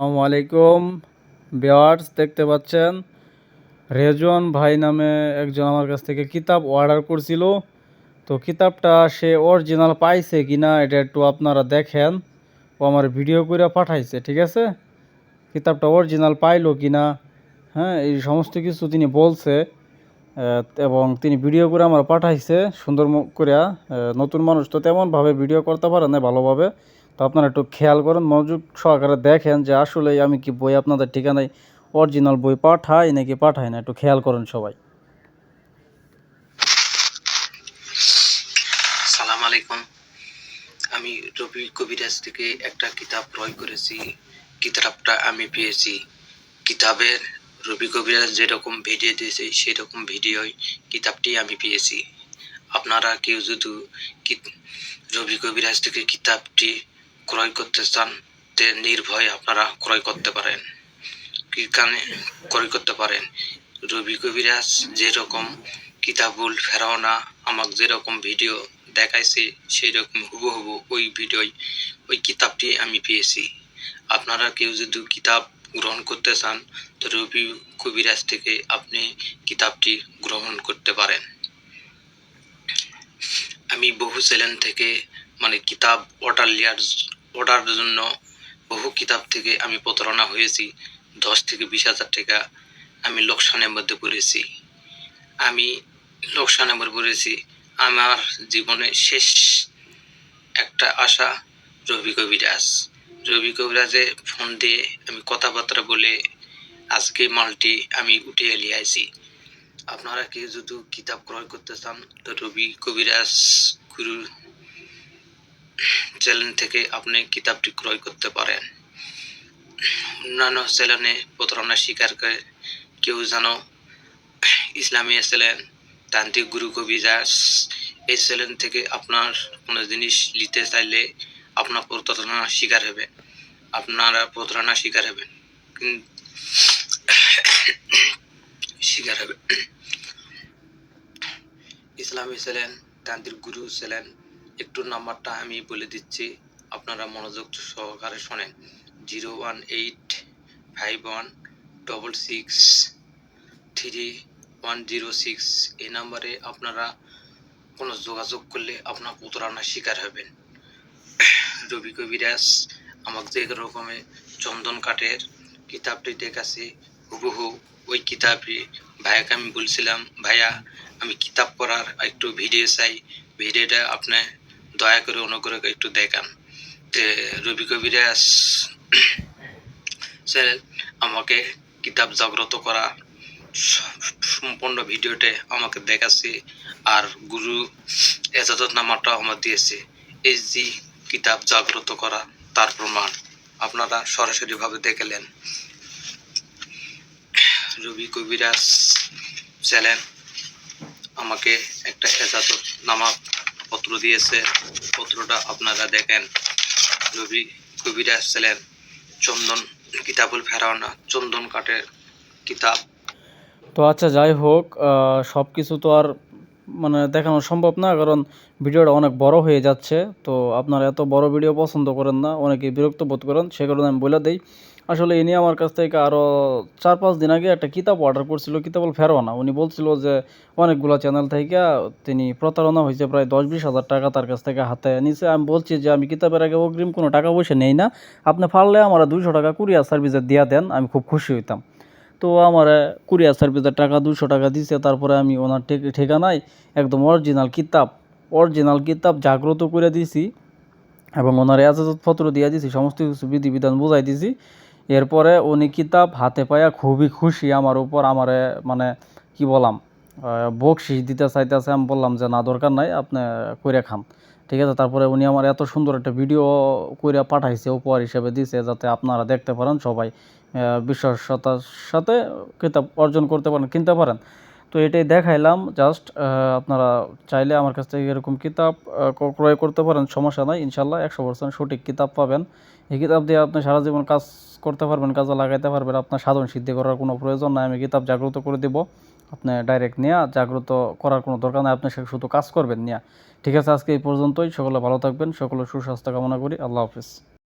আসসালামু আলাইকুম বেওয়ার্স দেখতে পাচ্ছেন? রেজন ভাই নামে একজন আমার কাছ থেকে কিতাব অর্ডার করছিল। তো কিতাবটা সে অরিজিনাল পাইছে কিনা এটা একটু আপনারা দেখেন। ও আমার ভিডিও করে পাঠাইছে, ঠিক আছে? কিতাবটা অরিজিনাল পাইলো কিনা হ্যাঁ এই সমস্ত কিছু তিনি বলছে এবং তিনি ভিডিও করে আমার পাঠাইছে। সুন্দর করে নতুন মানুষ তো তেমনভাবে ভিডিও করতে পারে না ভালোভাবে। তো আপনারা একটু খেয়াল করেন, মনোযোগ সহকারে দেখেন যে আসলে আমি কি বই আপনাদের ঠিকানায় অরিজিনাল বই পাঠাই নাকি পাঠাই না, একটু খেয়াল করেন সবাই। সালাম আলাইকুম। আমি রবি কবিরাজ থেকে একটা কিতাব ক্রয় করেছি। কিতাবটা আমি পেয়েছি। কিতাবের রবি কবিরাজ যেরকম ভিডিও দিয়েছে, সেরকম ভিডিওই কিতাবটি আমি পেয়েছি। আপনারা কেউ যদি রবি কবিরাজ থেকে কিতাবটি ক্রয় করতে চান, তে নির্ভয়ে আপনারা ক্রয় করতে পারেন। কানে ক্রয় করতে পারেন। রবি কবিরাজ যেরকম কিতাবুল ফেরাওনা আমাকে যেরকম ভিডিও দেখাইছে সেই রকম হুবহু ওই ভিডিওই, ওই কিতাবটি আমি পেয়েছি। আপনারা কেউ যদি কিতাব গ্রহণ করতে চান, তো রবি কবিরাজ থেকে আপনি কিতাবটি গ্রহণ করতে পারেন। আমি বহু চ্যানেল থেকে মানে কিতাব অর্ডার নেওয়ার অর্ডারের জন্য বহু কিতাব থেকে আমি প্রতারণা হয়েছি। দশ থেকে বিশ হাজার টাকা আমি লোকসানের মধ্যে পড়েছি। আমি লোকসানের মধ্যে পড়েছি। আমার জীবনে শেষ একটা আশা রবি কবিরাজ। রবি কবিরাজে ফোন দিয়ে আমি কথাবার্তা বলে আজকে মালটি আমি উঠিয়ে নিয়ে আইছি আপনারা কেউ যদি কিতাব ক্রয় করতে চান, তো রবি কবিরাজ গুরু চ্যানেল থেকে আপনি কিতাবটি ক্রয় করতে পারেন। অন্যান্য চ্যানেলে প্রতারণা শিকার করে কেউ যেন ইসলামী চ্যানেল তান্ত্রিক গুরু কবিরাজ এই চ্যানেল থেকে আপনার কোনো জিনিস নিতে চাইলে আপনার প্রতারণা শিকার হবে। আপনারা প্রতারণা শিকার হবেন। শিকার হবে। ইসলামী চ্যানেল তান্ত্রিক গুরু চ্যানেল একটু নাম্বারটা আমি বলে দিচ্ছি। আপনারা মনোযোগ সহকারে শোনেন। Zero one eight five one double six three one zero six এই নাম্বারে আপনারা কোনো যোগাযোগ করলে আপনার প্রতারণার শিকার হবেন। রবি কবিরাজ, আমাকে যে রকমের চন্দন কাঠের কিতাবটি দেখাচ্ছে হুবহু ওই কিতাবটি। ভাইয়াকে আমি বলছিলাম, ভাইয়া, আমি কিতাব পড়ার একটু ভিডিও চাই। ভিডিওটা আপনি দয়া করে অনুগ্রহ করে একটু দেখান তে রবি কবিরাজ চ্যানেল আমাকে কিতাব জাগ্রত করা সম্পূর্ণ ভিডিওতে আমাকে দেখাচ্ছে আর গুরু এজাজত নামাটা আমার দিয়েছে। এই যে কিতাব জাগ্রত করা, তার প্রমাণ আপনারা সরাসরিভাবে দেখলেন। রবি কবিরাজ চ্যানেল, আমাকে একটা এজাজত নামা পত্র দিয়েছে। পত্রটা আপনারা দেখেন। রবি কবিরাজ চ্যানেল চন্দন কিতাবুল ফেরাওনা চন্দন কাঠের কিতাব। তো আচ্ছা যাই হোক সব কিছু তো আর মানে দেখানো সম্ভব না, কারণ ভিডিওটা অনেক বড় হয়ে যাচ্ছে। তো আপনারা এত বড় ভিডিও পছন্দ করেন না, অনেকে বিরক্ত বোধ করেন, সে কারণে আমি বলে দিই। আসলে ইনি আমার কাছ থেকে আরও চার পাঁচ দিন আগে একটা কিতাব অর্ডার করছিল কিতাবল ফেরো না উনি বলছিল যে, অনেকগুলো চ্যানেল থেকে তিনি প্রতারণা হয়েছে, প্রায় দশ বিশ হাজার টাকা তার কাছ থেকে হাতে নিছে। আমি বলছি যে, আমি কিতাবের আগে অগ্রিম কোনো টাকা পয়সা নেই না। আপনি পারলে আমার দুইশো টাকা কুরিয়ার সার্ভিসে দিয়া দেন, আমি খুব খুশি হইতাম। তো আমার কুরিয়ার সার্ভিসের টাকা দুশো টাকা দিছে, তারপরে আমি ওনার ঠিক- ঠিকানায় একদম অরিজিনাল কিতাব অরিজিনাল কিতাব জাগ্রত করে দিছি এবং ওনার এজাজতপত্র দিয়ে দিছি, সমস্ত কিছু বিধিবিধান বুঝাই দিছি। এরপরে উনি কিতাব হাতে পায়া খুবই খুশি আমার উপর, আমারে মানে কি বললাম বকশিস দিতে চাইতেছে। আমি বললাম যে, না, দরকার নাই, আপনি কইরা খান। ঠিক আছে, তারপরে উনি আমার এত সুন্দর একটা ভিডিও করে পাঠাইছে, উপহার হিসেবে দিছে, যাতে আপনারা দেখতে পারেন সবাই বিশ্বাসতার সাথে কিতাব অর্জন করতে পারেন, কিনতে পারেন। তো এটাই দেখাইলাম জাস্ট আপনারা চাইলে আমার কাছ থেকে এরকম কিতাব ক্রয় করতে পারেন, সমস্যা নাই, ইনশাল্লাহ একশো পার্সেন্ট সঠিক কিতাব পাবেন। এই কিতাব দিয়ে আপনি সারা জীবন কাজ করতে পারবেন, কাজে লাগাইতে পারবেন, আপনার সাধন সিদ্ধি করার কোনো প্রয়োজন নাই, আমি কিতাব জাগ্রত করে দিব, আপনি ডাইরেক্ট নিয়ে, জাগ্রত করার কোনো দরকার নাই, আপনি শুধু কাজ করবেন নিয়ে। ঠিক আছে, আজকে এই পর্যন্তই, সকলে ভালো থাকবেন, সকলে সুস্বাস্থ্য কামনা করি, আল্লাহ হাফিজ।